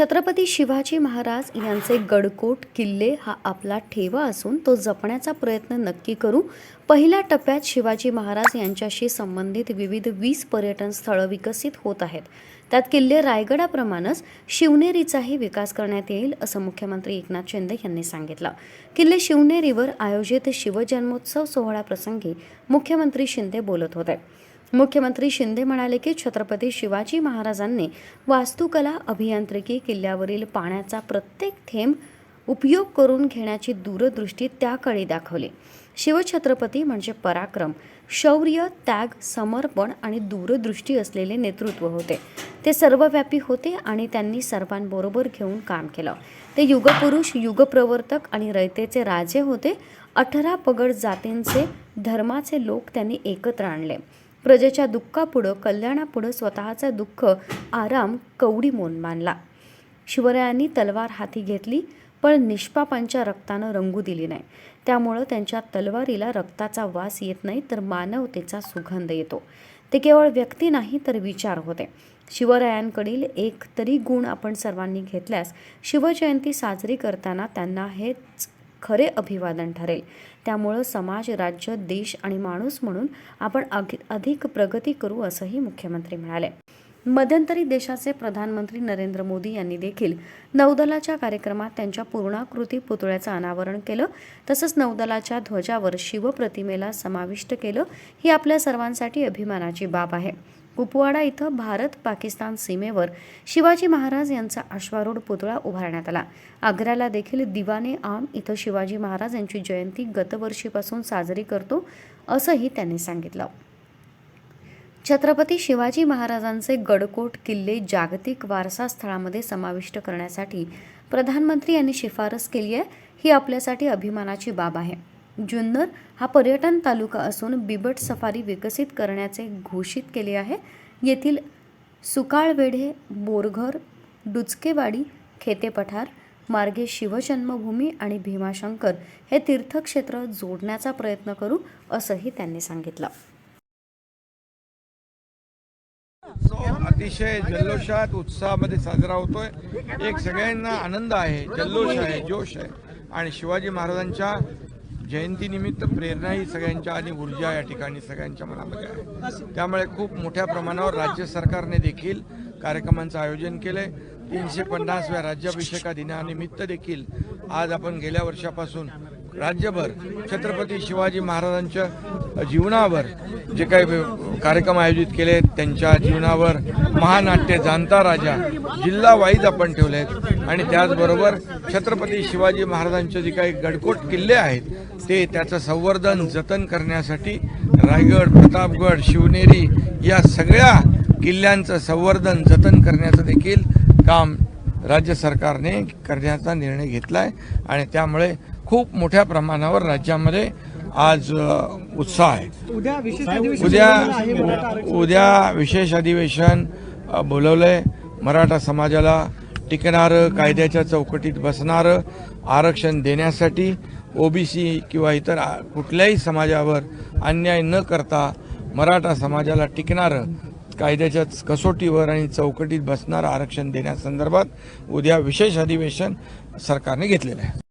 छत्रपती शिवाजी महाराज यांचे गडकोट किल्ले हा आपला ठेवा असून तो जपण्याचा प्रयत्न नक्की करू. पहिल्या टप्प्यात शिवाजी महाराज यांच्याशी संबंधित विविध वीस पर्यटन स्थळं विकसित होत आहेत. त्यात किल्ले रायगडाप्रमाणेच शिवनेरीचाही विकास करण्यात येईल असं मुख्यमंत्री एकनाथ शिंदे यांनी सांगितलं. किल्ले शिवनेरीवर आयोजित शिवजन्मोत्सव सोहळ्याप्रसंगी मुख्यमंत्री शिंदे बोलत होते. मुख्यमंत्री शिंदे म्हणाले की छत्रपती शिवाजी महाराजांनी वास्तुकला अभियांत्रिकी किल्ल्यावरील पाण्याचा प्रत्येक थेंब उपयोग करून घेण्याची दूरदृष्टी त्याकडे दाखवली. शिवछत्रपती म्हणजे पराक्रम शौर्य त्याग समर्पण आणि दूरदृष्टी असलेले नेतृत्व होते. ते सर्वव्यापी होते आणि त्यांनी सर्वांबरोबर घेऊन काम केलं. ते युगपुरुष युगप्रवर्तक आणि रयतेचे राजे होते. अठरा पगड जातींचे धर्माचे लोक त्यांनी एकत्र आणले. प्रजेच्या दुःखापुढं कल्याणापुढं स्वतःचं दुःख आराम कवडी मोन मानला. शिवरायांनी तलवार हाती घेतली पण निष्पापांच्या रक्तानं रंगू दिली नाही. त्यामुळं त्यांच्या तलवारीला रक्ताचा वास येत नाही तर मानवतेचा सुगंध येतो. ते केवळ व्यक्ती नाही तर विचार होते. शिवरायांकडील एक तरी गुण आपण सर्वांनी घेतल्यास शिवजयंती साजरी करताना त्यांना हेच खरे अभिवादन ठरेल. त्यामुळं समाज राज्य देश आणि माणूस म्हणून आपण अधिक प्रगती करू असंही मुख्यमंत्री म्हणाले. मध्यंतरी देशाचे प्रधानमंत्री नरेंद्र मोदी यांनी देखील नौदलाच्या कार्यक्रमात त्यांच्या पूर्णाकृती पुतळ्याचं अनावरण केलं. तसंच नौदलाच्या ध्वजावर शिवप्रतिमेला समाविष्ट केलं. ही आपल्या सर्वांसाठी अभिमानाची बाब आहे. कुपवाडा इथं भारत पाकिस्तान सीमेवर शिवाजी महाराज यांचा अश्वारूढ पुतळा उभारण्यात आला. आग्र्याला देखील दिवाने आम इथं शिवाजी महाराज यांची जयंती गतवर्षीपासून साजरी करतो असंही त्यांनी सांगितलं. छत्रपती शिवाजी महाराजांचे गडकोट किल्ले जागतिक वारसा स्थळामध्ये समाविष्ट करण्यासाठी प्रधानमंत्री यांनी शिफारस केली आहे ही आपल्यासाठी अभिमानाची बाब आहे. जुन्नर हा पर्यटन तालुका असून बिबट सफारी विकसित करण्याचे घोषित केले आहे. येथील सुकाळवेढे बोरघर डुचकेवाडी खेतेपठार मार्गे शिवजन्मभूमी आणि भीमाशंकर हे तीर्थक्षेत्र जोडण्याचा प्रयत्न करू असंही त्यांनी सांगितलं. अतिशय जल्लोषात उत्साहामध्ये साजरा होतोय. एक सगळ्यांना आनंद आहे जल्लोष आहे जोश आहे. आणि शिवाजी महाराजांच्या जयंतीनिमित्त प्रेरणा ही सगळ्यांच्या आणि ऊर्जा या ठिकाणी सगळ्यांच्या मनामध्ये आहे. त्यामुळे खूप मोठ्या प्रमाणावर राज्य सरकारने देखील कार्यक्रमांचं आयोजन केलंय. तीनशे पन्नासव्या राज्याभिषेका दिनानिमित्त देखील आज आपण गेल्या वर्षापासून राज्यभर छत्रपती शिवाजी महाराजांच्या जीवनावर जे काही कार्यक्रम आयोजित केले त्यांच्या जीवनावर महानाट्य जाणता राजा जिल्हा वाईज आपण ठेवले आहेत आणि त्याचबरोबर छत्रपती शिवाजी महाराजांचे जे काही गडकोट किल्ले आहेत ते त्याचं संवर्धन जतन करण्यासाठी रायगड प्रतापगड शिवनेरी या सगळ्या किल्ल्यांचं संवर्धन जतन करण्याचं देखील काम राज्य सरकारने करण्याचा निर्णय घेतला आहे आणि त्यामुळे खूप मोठ्या प्रमाणावर राज्यामध्ये आज उत्साह आहे. उद्या विशेष अधिवेशन उद्या आहे विशेष अधिवेशन अ, बोलवलंय. मराठा समाजाला टिकणारं कायद्याच्या चौकटीत बसणारं आरक्षण देण्यासाठी ओबीसी किंवा इतर कुठल्याही समाजावर अन्याय न करता मराठा समाजाला टिकणारं कायद्याच्या कसोटीवर आणि चौकटीत बसणारं आरक्षण देण्यासंदर्भात उद्या विशेष अधिवेशन सरकारने घेतलेलं आहे.